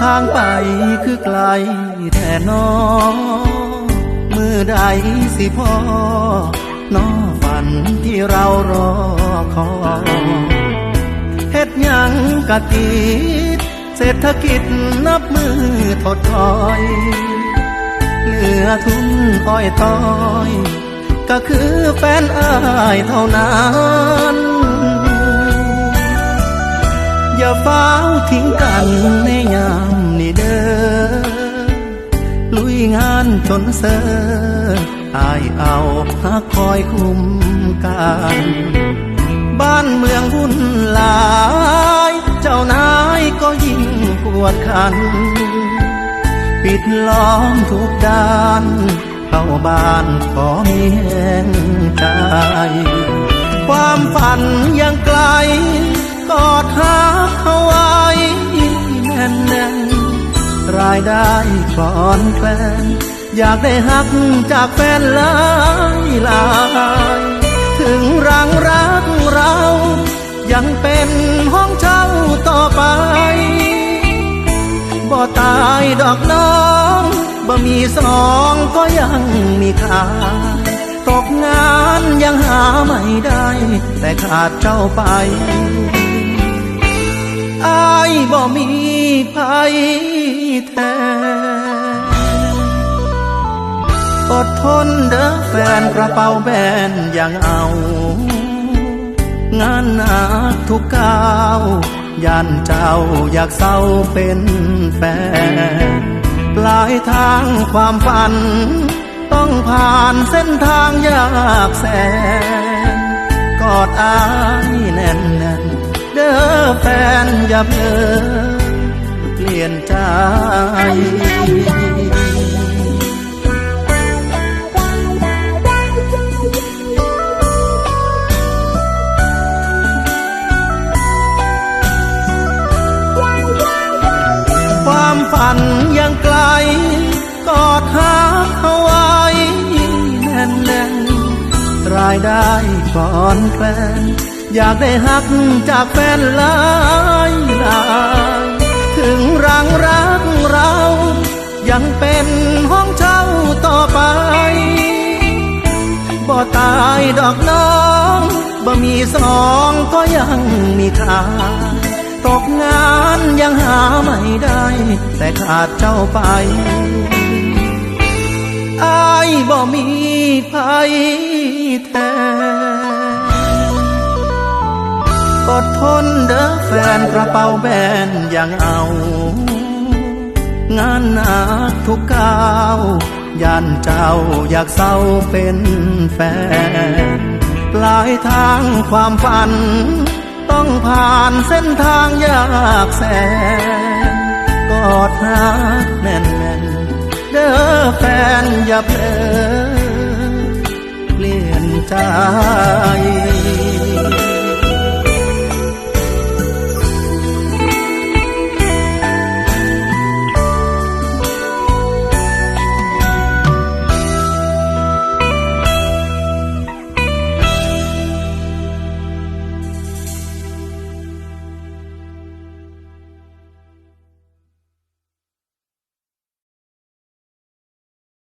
ทางไปคือไกลแท่นอมือใดสิพ่อน้อฝันที่เรารอคอยเฮ็ดยังกะติดเศรษฐกิจนับมือถดถอย เหลือทุนอ้อยต้อย ก็คือแฟนอายเท่านั้น ฟ้าวทิ้งกันในยามนี้เด้อลุยงานจนเสออายเอาหักคอยคุ้มกันบ้านเมืองวุ่นลาย เจ้านายก็ยิ่งปวดขัน ปิดล้อมทุกด้าน เข้าบ้านขอมีแห่งใจ ความฝันยังไกล กอดหาเขาไว้แน่นแน่นรายได้คลอนแคลนอยากได้หักจากแฟนหลายหลายถึงรังรักเรา ยังเป็นห้องเช่าต่อไปบ่ตายดอกน้องบ่มีสองก็ยังมีค่าตกงานยังหาไม่ได้ แต่ขาดเจ้าไป อายบ่มีภัยแทนอดทนเด้อแฟนกระเป๋าแบนยังเอา งานหนักทุกก้าวยันเจ้าอยากเศร้าเป็นแฟนปลายทางความฝัน ต้องผ่านเส้นทางยากแสนกอดอายแน่น อแฟนอย่าเพ้อเปลี่ยนใจความฝันยังไกล กอดหาเขาไว้แน่นแน่นๆรายได้ก่อนแคลน อยากได้หักจากแฟนหลายหลายถึงรังรักเรา ยังเป็นห้องเช่าต่อไป บ่ตายดอกน้องบ่มีสองก็ยังมีค่าตกงานยังหาไม่ได้ แต่ขาดเจ้าไปอายบ่มีภัย ดทนเด้อแฟนกระเป๋าแบนอยังเอา งานหนักทุกก้าวยันเจ้าอยากเศร้าเป็นแฟน ปลายทางความฝัน ต้องผ่านเส้นทางยากแสน กอดหาแน่นแน่นๆเด้อแฟนอย่าเพลอเปลี่ยนใจ